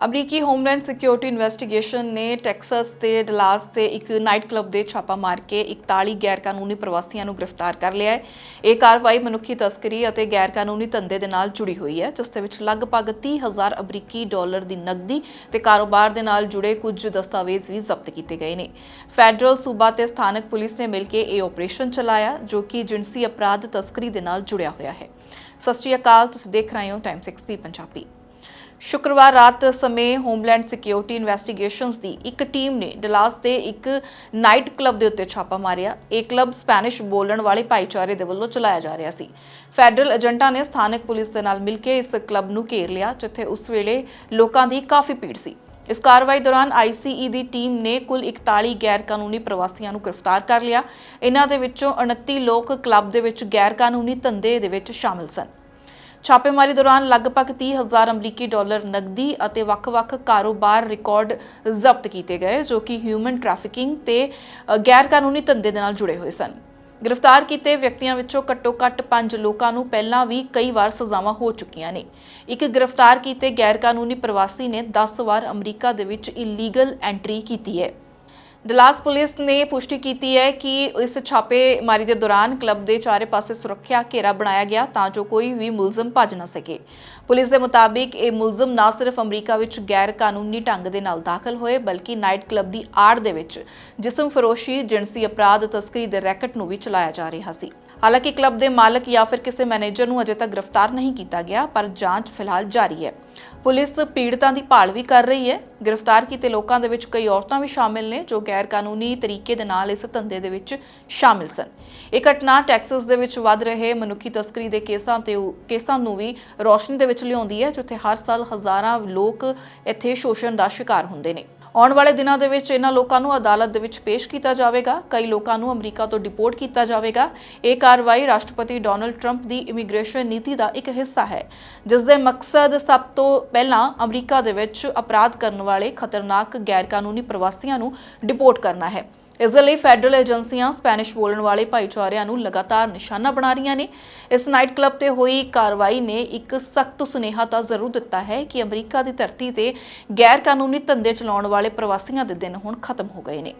ਅਮਰੀਕੀ homeland security investigation ਨੇ Texas ਤੇ ਡਲਾਸ ਤੇ ਇੱਕ ਨਾਈਟ ਕਲੱਬ ਦੇ ਛਾਪਾ ਮਾਰ ਕੇ 41 ਗੈਰਕਾਨੂੰਨੀ ਪ੍ਰਵਾਸੀਆਂ ਨੂੰ ਗ੍ਰਿਫਤਾਰ ਕਰ ਲਿਆ ਹੈ। ਇਹ ਕਾਰਵਾਈ ਮਨੁੱਖੀ ਤਸਕਰੀ ਅਤੇ ਗੈਰਕਾਨੂੰਨੀ ਧੰਦੇ ਦੇ ਨਾਲ ਜੁੜੀ ਹੋਈ ਹੈ, ਜਿਸ ਦੇ ਵਿੱਚ ਲਗਭਗ 30000 ਅਮਰੀਕੀ ਡਾਲਰ ਦੀ ਨਕਦੀ ਤੇ ਕਾਰੋਬਾਰ ਦੇ ਨਾਲ ਜੁੜੇ ਕੁਝ ਦਸਤਾਵੇਜ਼ ਵੀ ਜ਼ਬਤ ਕੀਤੇ ਗਏ ਨੇ। ਫੈਡਰਲ ਸੂਬਾ ਤੇ ਸਥਾਨਕ ਪੁਲਿਸ ਨੇ ਮਿਲ ਕੇ ਇਹ ਆਪਰੇਸ਼ਨ ਚਲਾਇਆ, ਜੋ ਕਿ ਜਿਣਸੀ ਅਪਰਾਧ ਤਸਕਰੀ ਦੇ ਨਾਲ ਜੁੜਿਆ ਹੋਇਆ ਹੈ। ਸਤਿ ਸ਼੍ਰੀ ਅਕਾਲ, ਤੁਸੀਂ ਦੇਖ ਰਹੇ ਹੋ ਟਾਈਮ 6 ਪੰਜਾਬੀ। ਸ਼ੁੱਕਰਵਾਰ ਰਾਤ ਸਮੇਂ ਹੋਮਲੈਂਡ ਸਿਕਿਉਰਿਟੀ ਇਨਵੈਸਟੀਗੇਸ਼ਨਸ ਦੀ ਇੱਕ ਟੀਮ ਨੇ ਡਲਾਸ ਦੇ ਇੱਕ ਨਾਈਟ ਕਲੱਬ ਦੇ ਉੱਤੇ ਛਾਪਾ ਮਾਰਿਆ। ਇਹ ਕਲੱਬ ਸਪੈਨਿਸ਼ ਬੋਲਣ ਵਾਲੇ ਭਾਈਚਾਰੇ ਦੇ ਵੱਲੋਂ ਚਲਾਇਆ ਜਾ ਰਿਹਾ ਸੀ। ਫੈਡਰਲ ਏਜੰਟਾਂ ਨੇ ਸਥਾਨਕ ਪੁਲਿਸ ਦੇ ਨਾਲ ਮਿਲ ਕੇ ਇਸ ਕਲੱਬ ਨੂੰ ਘੇਰ ਲਿਆ, ਜਿੱਥੇ ਉਸ ਵੇਲੇ ਲੋਕਾਂ ਦੀ ਕਾਫੀ ਭੀੜ ਸੀ। ਇਸ ਕਾਰਵਾਈ ਦੌਰਾਨ ਆਈਸੀਈ ਦੀ ਟੀਮ ਨੇ ਕੁੱਲ 41 ਗੈਰ ਕਾਨੂੰਨੀ ਪ੍ਰਵਾਸੀਆਂ ਨੂੰ ਗ੍ਰਿਫਤਾਰ ਕਰ ਲਿਆ। ਇਹਨਾਂ ਦੇ ਵਿੱਚੋਂ 29 ਲੋਕ ਕਲੱਬ ਦੇ ਵਿੱਚ ਗੈਰ ਕਾਨੂੰਨੀ ਧੰਦੇ ਦੇ ਵਿੱਚ ਸ਼ਾਮਲ ਸਨ। ਛਾਪੇਮਾਰੀ ਦੌਰਾਨ ਲਗਭਗ 30000 ਅਮਰੀਕੀ ਡਾਲਰ ਨਕਦੀ ਅਤੇ ਵੱਖ-ਵੱਖ ਕਾਰੋਬਾਰ ਰਿਕਾਰਡ ਜ਼ਬਤ ਕੀਤੇ ਗਏ, ਜੋ ਕਿ ਹਿਊਮਨ ਟ੍ਰੈਫਿਕਿੰਗ ਤੇ ਗੈਰ ਕਾਨੂੰਨੀ ਧੰਦੇ ਦੇ ਨਾਲ ਜੁੜੇ ਹੋਏ ਸਨ। ਗ੍ਰਿਫਤਾਰ ਕੀਤੇ ਵਿਅਕਤੀਆਂ ਵਿੱਚੋਂ ਘੱਟੋ-ਘੱਟ 5 ਲੋਕਾਂ ਨੂੰ ਪਹਿਲਾਂ ਵੀ ਕਈ ਵਾਰ ਸਜ਼ਾਵਾਂ ਹੋ ਚੁੱਕੀਆਂ ਨੇ। ਇੱਕ ਗ੍ਰਿਫਤਾਰ ਕੀਤੇ ਗੈਰ ਕਾਨੂੰਨੀ ਪ੍ਰਵਾਸੀ ਨੇ 10 ਵਾਰ ਅਮਰੀਕਾ ਦੇ ਵਿੱਚ ਇਲੀਗਲ ਐਂਟਰੀ ਕੀਤੀ ਹੈ। ਡਲਾਸ ਪੁਲਿਸ ਨੇ ਪੁਸ਼ਟੀ ਕੀਤੀ ਹੈ ਕਿ ਇਸ ਛਾਪੇਮਾਰੀ ਦੇ ਦੌਰਾਨ ਕਲੱਬ ਦੇ ਚਾਰੇ ਪਾਸੇ ਸੁਰੱਖਿਆ ਘੇਰਾ ਬਣਾਇਆ ਗਿਆ ਤਾਂ ਜੋ ਕੋਈ ਵੀ ਮੁਲਜ਼ਮ ਭੱਜ ਨਾ ਸਕੇ। ਪੁਲਿਸ ਦੇ ਮੁਤਾਬਿਕ ਇਹ ਮੁਲਜ਼ਮ ਨਾ ਸਿਰਫ ਅਮਰੀਕਾ ਵਿੱਚ ਗੈਰ ਕਾਨੂੰਨੀ ਢੰਗ ਦੇ ਨਾਲ ਦਾਖਲ ਹੋਏ, ਬਲਕਿ ਨਾਈਟ ਕਲੱਬ ਦੀ ਆੜ ਦੇ ਵਿੱਚ ਜਿਸਮ ਫਰੋਸ਼ੀ, ਜਿਣਸੀ ਅਪਰਾਧ, ਤਸਕਰੀ ਦੇ ਰੈਕਟ ਨੂੰ ਵੀ ਚਲਾਇਆ ਜਾ ਰਿਹਾ ਸੀ। ਹਾਲਾਂਕਿ ਕਲੱਬ ਦੇ ਮਾਲਕ ਜਾਂ ਫਿਰ ਕਿਸੇ ਮੈਨੇਜਰ ਨੂੰ ਅਜੇ ਤੱਕ ਗ੍ਰਿਫਤਾਰ ਨਹੀਂ ਕੀਤਾ ਗਿਆ, ਪਰ ਜਾਂਚ ਫਿਲਹਾਲ ਜਾਰੀ ਹੈ। ਪੁਲਿਸ ਪੀੜਤਾਂ ਦੀ ਭਾਲ ਵੀ ਕਰ ਰਹੀ ਹੈ। ਗ੍ਰਿਫਤਾਰ ਕੀਤੇ ਲੋਕਾਂ ਦੇ ਵਿੱਚ ਕਈ ਔਰਤਾਂ ਵੀ ਸ਼ਾਮਿਲ ਨੇ ਜੋ ਗੈਰ ਕਾਨੂੰਨੀ ਤਰੀਕੇ ਦੇ ਨਾਲ ਇਸ ਧੰਦੇ ਦੇ ਵਿੱਚ ਸ਼ਾਮਿਲ ਸਨ। ਇਹ ਘਟਨਾ ਟੈਕਸਸ ਦੇ ਵਿੱਚ ਵੱਧ ਰਹੇ ਮਨੁੱਖੀ ਤਸਕਰੀ ਦੇ ਕੇਸਾਂ ਤੇ ਕੇਸਾਂ ਨੂੰ ਵੀ ਰੋਸ਼ਨੀ ਦੇ ਵਿੱਚ ਲਿਆਉਂਦੀ ਹੈ, ਜਿੱਥੇ ਹਰ ਸਾਲ ਹਜ਼ਾਰਾਂ ਲੋਕ ਇੱਥੇ ਸ਼ੋਸ਼ਣ ਦਾ ਸ਼ਿਕਾਰ ਹੁੰਦੇ ਨੇ। ਆਉਣ ਵਾਲੇ ਦਿਨਾਂ ਦੇ ਵਿੱਚ ਇਹਨਾਂ ਲੋਕਾਂ ਨੂੰ ਅਦਾਲਤ ਦੇ ਵਿੱਚ ਪੇਸ਼ ਕੀਤਾ ਜਾਵੇਗਾ। ਕਈ ਲੋਕਾਂ ਨੂੰ ਅਮਰੀਕਾ ਤੋਂ ਡਿਪੋਰਟ ਕੀਤਾ ਜਾਵੇਗਾ। ਇਹ ਕਾਰਵਾਈ ਰਾਸ਼ਟਰਪਤੀ ਡੋਨਲਡ ਟਰੰਪ ਦੀ ਇਮੀਗ੍ਰੇਸ਼ਨ ਨੀਤੀ ਦਾ ਇੱਕ ਹਿੱਸਾ ਹੈ, ਜਿਸ ਦੇ ਮਕਸਦ ਸਭ ਤੋਂ ਪਹਿਲਾਂ ਅਮਰੀਕਾ ਦੇ ਵਿੱਚ ਅਪਰਾਧ ਕਰਨ ਵਾਲੇ ਖਤਰਨਾਕ ਗੈਰਕਾਨੂੰਨੀ ਪ੍ਰਵਾਸੀਆਂ ਨੂੰ ਡਿਪੋਰਟ ਕਰਨਾ ਹੈ। ਇਸ ਦੇ ਲਈ ਫੈਡਰਲ ਏਜੰਸੀਆਂ ਸਪੈਨਿਸ਼ ਬੋਲਣ ਵਾਲੇ ਭਾਈਚਾਰਿਆਂ ਨੂੰ ਲਗਾਤਾਰ ਨਿਸ਼ਾਨਾ ਬਣਾ ਰਹੀਆਂ ਨੇ। ਇਸ ਨਾਈਟ ਕਲੱਬ ਤੇ ਹੋਈ ਕਾਰਵਾਈ ਨੇ ਇੱਕ ਸਖਤ ਸੁਨੇਹਾ ਤਾਂ ਜ਼ਰੂਰ ਦਿੱਤਾ ਹੈ ਕਿ ਅਮਰੀਕਾ ਦੀ ਧਰਤੀ ਤੇ ਗੈਰ ਕਾਨੂੰਨੀ ਧੰਦੇ ਚਲਾਉਣ ਵਾਲੇ ਪ੍ਰਵਾਸੀਆਂ ਦੇ ਦਿਨ ਹੁਣ ਖਤਮ ਹੋ ਗਏ ਨੇ।